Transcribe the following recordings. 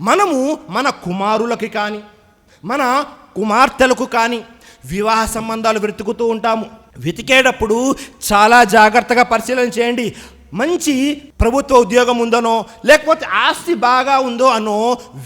మనము మన కుమారులకి కానీ మన కుమార్తెలకు కానీ వివాహ సంబంధాలు వెతుకుతూ ఉంటాము. వెతికేటప్పుడు చాలా జాగ్రత్తగా పరిశీలన చేయండి. మంచి ప్రభుత్వ ఉద్యోగం ఉందనో లేకపోతే ఆస్తి బాగా ఉందో అనో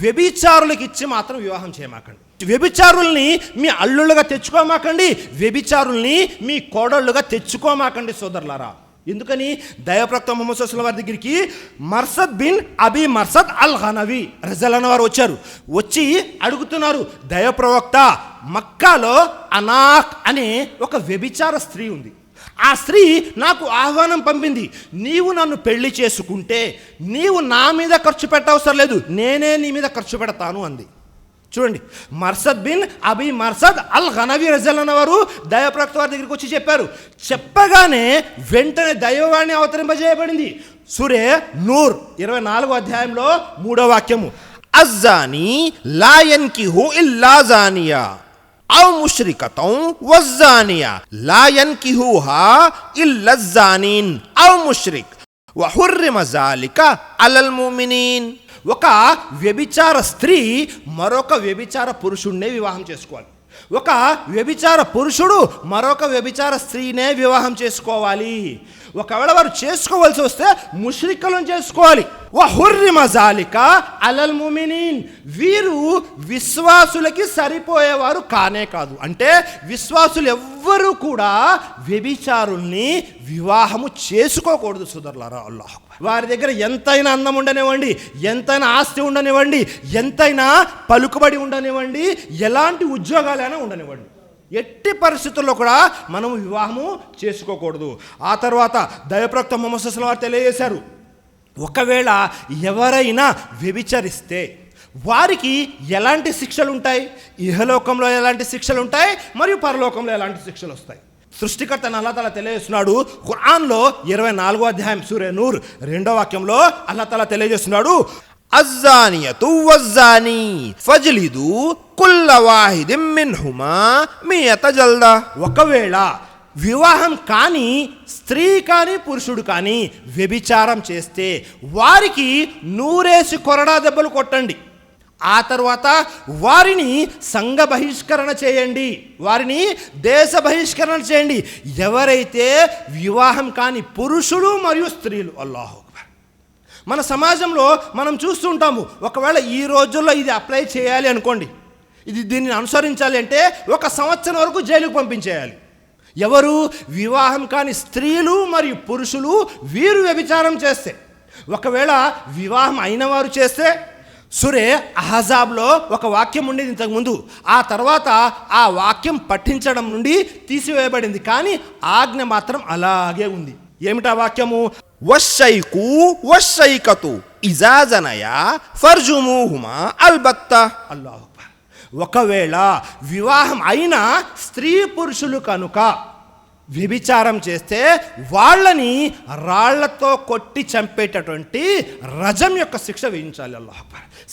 వ్యభిచారులకు ఇచ్చి మాత్రం వివాహం చేయమాకండి. వ్యభిచారుల్ని మీ అల్లుళ్ళుగా తెచ్చుకోమాకండి. వ్యభిచారుల్ని మీ కోడళ్ళుగా తెచ్చుకోమాకండి సోదరులారా. ఎందుకని దయప్రక్త మొహమ్మద్ సుస్లం వారి దగ్గరికి మర్సద్ బిన్ అబీ మర్సద్ అల్ హనవి రజల్ అన్న వారు వచ్చారు. వచ్చి అడుగుతున్నారు దైవప్రవక్త మక్కాలో అనాక్ అనే ఒక వ్యభిచార స్త్రీ ఉంది. ఆ స్త్రీ నాకు ఆహ్వానం పంపింది నీవు నన్ను పెళ్ళి చేసుకుంటే నీవు నా మీద ఖర్చు పెట్టవసరం లేదు నేనే నీ మీద ఖర్చు పెడతాను అంది. చూడండి మర్సద్ బిన్ అబి మర్సద్ అల్ ఘనవి రజల్ అన్నవారు దైవప్రక్త వారి దగ్గరికి వచ్చి చెప్పారు. చెప్పగానే వెంటనే దైవవాణి అవతరింపజేయబడింది. సురే నూర్ ఇరవై నాలుగో అధ్యాయంలో మూడో వాక్యము. అజ్జాని లాయన్కి హు ఇల్లా జానియా. అవు వజ్జానియా లాయన్కి హూహా ఇల్లజ్జానీన్ అవు ముష్రిక్. వహుర్రిమజాలిక అలల్ మూమినీన్ ఒక వ్యభిచార స్త్రీ మరొక వ్యభిచార పురుషుణ్ణే వివాహం చేసుకోవాలి. ఒక వ్యభిచార పురుషుడు మరొక వ్యభిచార స్త్రీనే వివాహం చేసుకోవాలి. ఒకవేళ వారు చేసుకోవాల్సి వస్తే ముష్రికలను చేసుకోవాలి. వహుర్రి మజాలిక అలల్ ముమినీన్. వీరు విశ్వాసులకి సరిపోయేవారు కానే కాదు. అంటే విశ్వాసులు ఎవ్వరూ కూడా వ్యభిచారుల్ని వివాహము చేసుకోకూడదు సుదర్లారా అల్లాహకు వారి దగ్గర ఎంతైనా అందం ఉండనివ్వండి ఎంతైనా ఆస్తి ఉండనివ్వండి ఎంతైనా పలుకుబడి ఉండనివ్వండి ఎలాంటి ఉద్యోగాలైనా ఉండనివ్వండి. ఎట్టి పరిస్థితుల్లో కూడా మనము వివాహము చేసుకోకూడదు. ఆ తర్వాత దయప్రక్త మొహమ్మద్ వారు తెలియజేశారు ఒకవేళ ఎవరైనా వ్యభిచరిస్తే వారికి ఎలాంటి శిక్షలు ఉంటాయి ఇహలోకంలో ఎలాంటి శిక్షలు ఉంటాయి మరియు పరలోకంలో ఎలాంటి శిక్షలు వస్తాయి సృష్టికర్త అల్లతల తెలియజేస్తున్నాడు. ఖురాన్లో ఇరవై నాలుగో అధ్యాయం సూర్య నూర్ రెండో వాక్యంలో అల్లతల తెలియజేస్తున్నాడు. జల్దా. ఒకవేళ వివాహం కాని స్త్రీ కానీ పురుషుడు కానీ వ్యభిచారం చేస్తే వారికి నూరేసి కొరడా దెబ్బలు కొట్టండి. ఆ తర్వాత వారిని సంఘ బహిష్కరణ చేయండి. వారిని దేశ బహిష్కరణ చేయండి. ఎవరైతే వివాహం కాని పురుషుడు మరియు స్త్రీలు అల్లాహు మన సమాజంలో మనం చూస్తుంటాము ఒకవేళ ఈ రోజుల్లో ఇది అప్లై చేయాలి అనుకోండి. ఇది దీన్ని అనుసరించాలి అంటే ఒక సంవత్సరం వరకు జైలుకు పంపించేయాలి. ఎవరు వివాహం కాని స్త్రీలు మరియు పురుషులు వీరు వ్యభిచారం చేస్తే ఒకవేళ వివాహం అయిన వారు చేస్తే సురే అహజాబ్లో ఒక వాక్యం ఉండేది ఇంతకుముందు. ఆ తర్వాత ఆ వాక్యం పఠించడం నుండి తీసివేయబడింది కానీ ఆజ్ఞ మాత్రం అలాగే ఉంది. ఏమిటా వాక్యము? వశైకు వశైకతు ఇజాజనయ ఫర్జుమూహుమా అల్బత్త. అల్లాహ్ ఒకవేళ వివాహం అయిన స్త్రీ పురుషులు కనుక వ్యభిచారం చేస్తే వాళ్ళని రాళ్ళతో కొట్టి చంపేటటువంటి రజం యొక్క శిక్ష వేయించాలి అల్లాహ్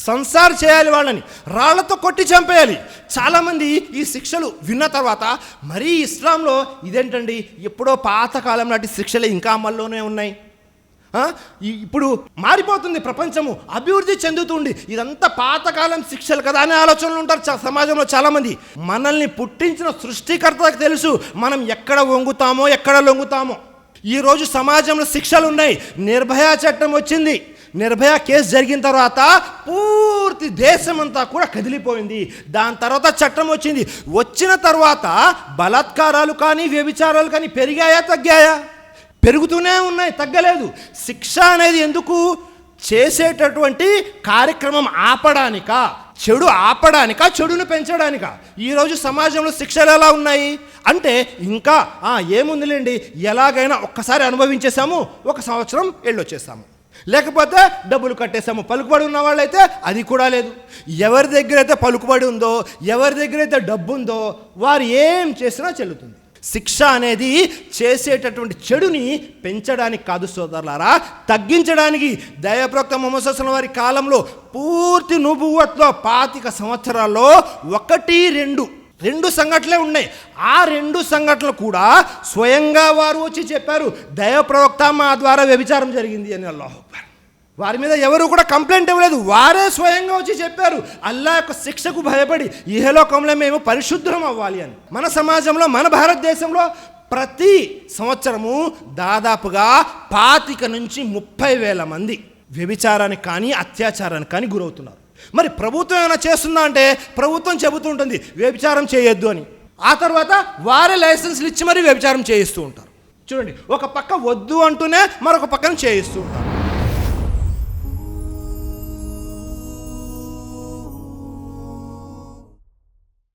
సంసార సంసార్ చేయాలి వాళ్ళని రాళ్ళతో కొట్టి చంపేయాలి. చాలామంది ఈ శిక్షలు విన్న తర్వాత మరీ ఇస్లాంలో ఇదేంటండి ఎప్పుడో పాతకాలం నాటి శిక్షలు ఇంకా అమల్లోనే ఉన్నాయి. ఇప్పుడు మారిపోతుంది ప్రపంచము అభివృద్ధి చెందుతుంది. ఇదంతా పాతకాలం శిక్షలు కదా అనే ఆలోచనలు ఉంటారు సమాజంలో చాలామంది. మనల్ని పుట్టించిన సృష్టికర్తకు తెలుసు మనం ఎక్కడ వంగుతామో ఎక్కడ లొంగుతామో. ఈరోజు సమాజంలో శిక్షలు ఉన్నాయి. నిర్భయ చట్టం వచ్చింది. నిర్భయ కేసు జరిగిన తర్వాత పూర్తి దేశమంతా కూడా కదిలిపోయింది. దాని తర్వాత చట్టం వచ్చింది. వచ్చిన తర్వాత బలాత్కారాలు కానీ వ్యభిచారాలు కానీ పెరిగాయా తగ్గాయా? పెరుగుతూనే ఉన్నాయి తగ్గలేదు. శిక్ష అనేది ఎందుకు? చేసేటటువంటి కార్యక్రమం ఆపడానిక? చెడు ఆపడానిక? చెడును పెంచడానిక? ఈరోజు సమాజంలో శిక్షలు ఎలా ఉన్నాయి? అంటే ఇంకా ఏముందిలేండి? ఎలాగైనా ఒక్కసారి అనుభవించేసాము ఒక సంవత్సరం వెళ్ళొచ్చేసాము లేకపోతే డబ్బులు కట్టేసాము పలుకుబడి ఉన్న వాళ్ళైతే అది కూడా లేదు. ఎవరి దగ్గర అయితే పలుకుబడి ఉందో ఎవరి దగ్గర అయితే డబ్బు ఉందో వారు ఏం చేసినా చెల్లుతుంది. శిక్ష అనేది చేసేటటువంటి చెడుని పెంచడానికి కాదు సోదరులారా. తగ్గించడానికి దయప్రోక్త మొహమ్మద్ వారి కాలంలో పూర్తి నుబువత్లో పాతిక సంవత్సరాల్లో ఒకటి రెండు రెండు సంఘటనలే ఉన్నాయి. ఆ రెండు సంఘటనలు కూడా స్వయంగా వారు వచ్చి చెప్పారు దైవ ప్రవక్త మా ద్వారా వ్యభిచారం జరిగింది అని అల్లాహ్ వారి మీద ఎవరు కూడా కంప్లైంట్ ఇవ్వలేదు. వారే స్వయంగా వచ్చి చెప్పారు అల్లా యొక్క శిక్షకు భయపడి ఇహలోకంలో మేము పరిశుద్ధం అవ్వాలి అని. మన సమాజంలో మన భారతదేశంలో ప్రతి సంవత్సరము దాదాపుగా పాతిక నుంచి ముప్పై వేల మంది వ్యభిచారానికి కానీ అత్యాచారానికి కానీ గురవుతున్నారు. మరి ప్రభుత్వం ఏమైనా చేస్తుందా అంటే ప్రభుత్వం చెబుతూ ఉంటుంది వ్యభిచారం చేయొద్దు అని. ఆ తర్వాత వారే లైసెన్స్లు ఇచ్చి మరీ వ్యభిచారం చేయిస్తూ ఉంటారు. చూడండి ఒక పక్క వద్దు అంటూనే మరొక పక్కన చేయిస్తూ ఉంటారు.